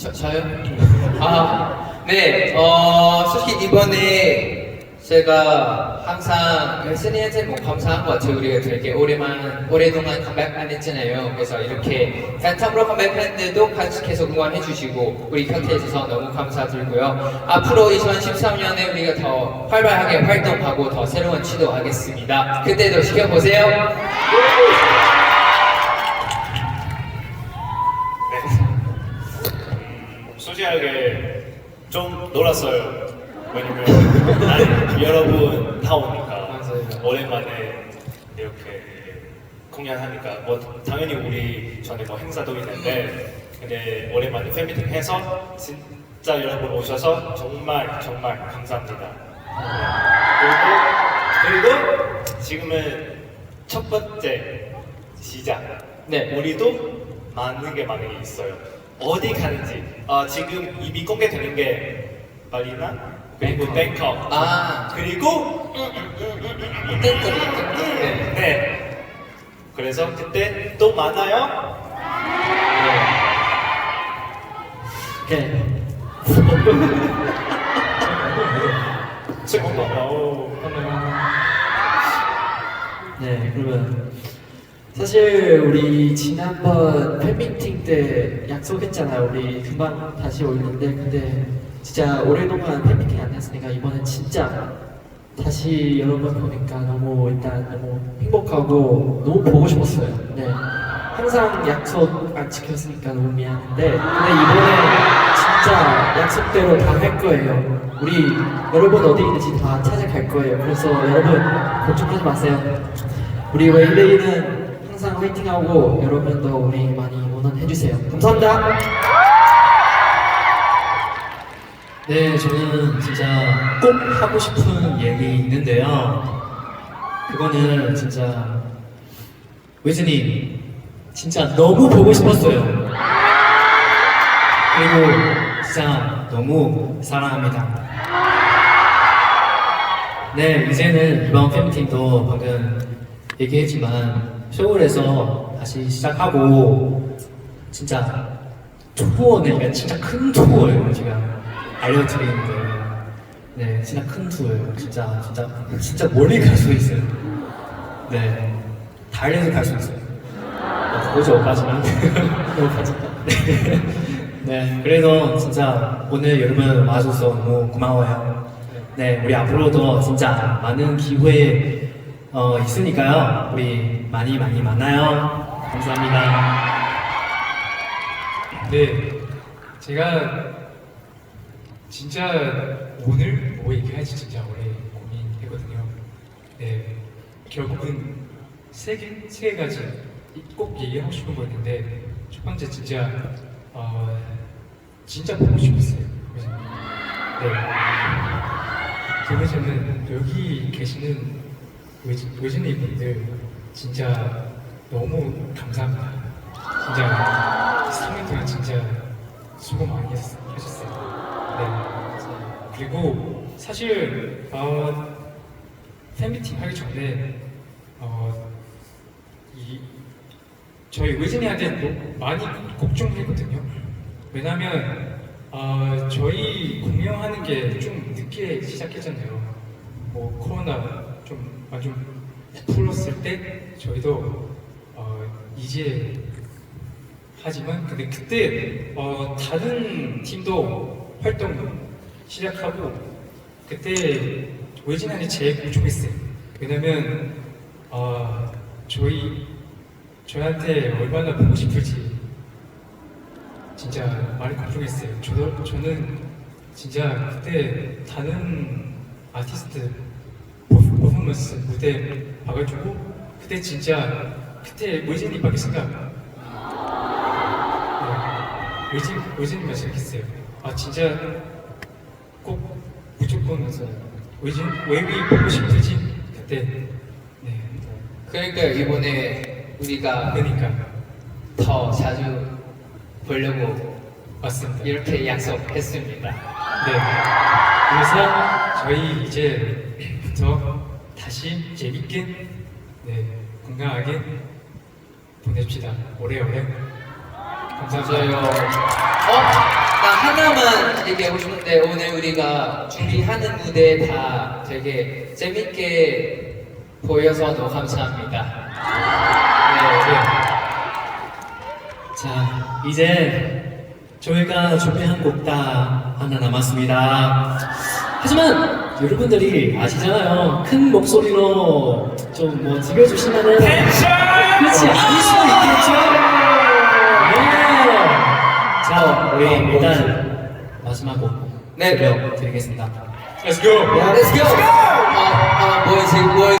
저, 저요? 아, 네, 어, 솔직히 이번에 제가 항상 웨슬리한테 뭐 감사한 것 같아요. 우리가 되게 오래만, 오래동안 컴백 안 했잖아요. 그래서 이렇게 팬텀으로 컴백했는데도 계속 응원해주시고, 우리 곁에 있어서 너무 감사드리고요. 앞으로 2013년에 우리가 더 활발하게 활동하고 더 새로운 시도하겠습니다. 그때도 지켜보세요. 네. 솔직하게 좀 놀았어요. 왜냐면 아니, 여러분 다 오니까. 오랜만에 이렇게 공연하니까 뭐 당연히 우리 전에 뭐 행사도 있는데 근데 오랜만에 팬미팅 해서 진짜 여러분 오셔서 정말 정말 감사합니다. 그리고 그리고 지금은 첫 번째 시작. 네. 우리도 많은 게 많은 게 있어요. 어디 가는지 어, 지금 이미 공개되는 게 말리나 그리고 뱅커 아. 그리고 땡땡, 네. 네 그래서 그때 또 많아요. 네. 지금 어, 네, 그러면 사실 우리 지난번 팬미팅 때 약속했잖아요. 우리 금방 다시 올는데 근데 진짜 오랫동안 팬미팅 안 했으니까 이번엔 진짜 다시 여러분 보니까 너무 일단 너무 행복하고 너무 보고 싶었어요. 네. 항상 약속 안 지켰으니까 너무 미안한데 근데 이번에 진짜 약속대로 다 할 거예요. 우리 여러분 어디 있는지 다 찾아갈 거예요. 그래서 여러분 걱정하지 마세요. 우리 웨이데이는 항상 화이팅하고 여러분도 우리 많이 응원해주세요. 감사합니다. 네, 저는 진짜 꼭 하고 싶은 얘기 있는데요. 그거는 진짜 웨즈님 진짜 너무 보고 싶었어요. 그리고 진짜 너무 사랑합니다. 네, 이제는 이번 팬미팅도 방금 얘기했지만 서울에서 다시 시작하고 진짜 투어는 진짜 큰 투어예요, 제가. 알려드리는데 네 진짜 큰 투어예요 진짜 진짜 진짜 멀리 갈 수 있어요 네 달려서 갈 수 있어요 어, 그거지 오빠지만 오빠지 네. 네 그래서 진짜 오늘 여러분 와줘서 너무 고마워요 네 우리 앞으로도 진짜 많은 기회 어, 있으니까요 우리 많이 많이 만나요 감사합니다 네, 제가 진짜 오늘 뭐 얘기할지 진짜 오래 고민했거든요. 네, 결국은 세 개, 세 가지 꼭 얘기하고 싶은 거 있는데 첫 번째 진짜 어, 진짜 보고 싶었어요. 네. 두 번째는 여기 계시는 외진이 분들 진짜 너무 감사합니다. 진짜 3년 동안 진짜 수고 많이 했, 하셨어요. 네. 그리고 사실 어, 팬미팅 하기 전에 어, 이 저희 의진이한테 너- 많이 걱정했거든요. 왜냐면 어, 저희 공연하는 게 좀 늦게 시작했잖아요. 뭐 코로나 좀 완전 풀었을 때 저희도 어, 이제 하지만 근데 그때 어, 다른 팀도 활동 시작하고 그때 외진한이 제일 걱정했어요. 왜냐면 어, 저희 저한테 얼마나 보고 싶을지 진짜 많이 걱정했어요. 저도 저는 진짜 그때 다른 아티스트 퍼포- 퍼포먼스 무대 봐가지고 그때 진짜 그때 외진이밖에 생각 네, 외진 외진만 생각했어요. 아 진짜 꼭 무조건 외진 웨이비 보고 싶을지 그때 네 그러니까 이번에 우리가 그러니까 더 자주 보려고 맞습니다. 이렇게 약속했습니다. 네. 그래서 저희 이제부터 다시 재밌게, 네, 건강하게 보냅시다. 오래오래. 감사합니다. 어? 하나만 얘기하고 싶은데 오늘 우리가 준비하는 무대 다 되게 재밌게 보여서 너무 감사합니다. 네. 자, 이제 저희가 준비한 곡 다 하나 남았습니다. 하지만 여러분들이 아시잖아요. 큰 목소리로 좀 뭐 즐겨주시면은 그렇지 아닐 수도 있겠죠. 네. 자, 우리 일단 마지막 곡 네. 들려드리겠습니다. Let's go. Let's go. 어, 어, 뭐지, 뭐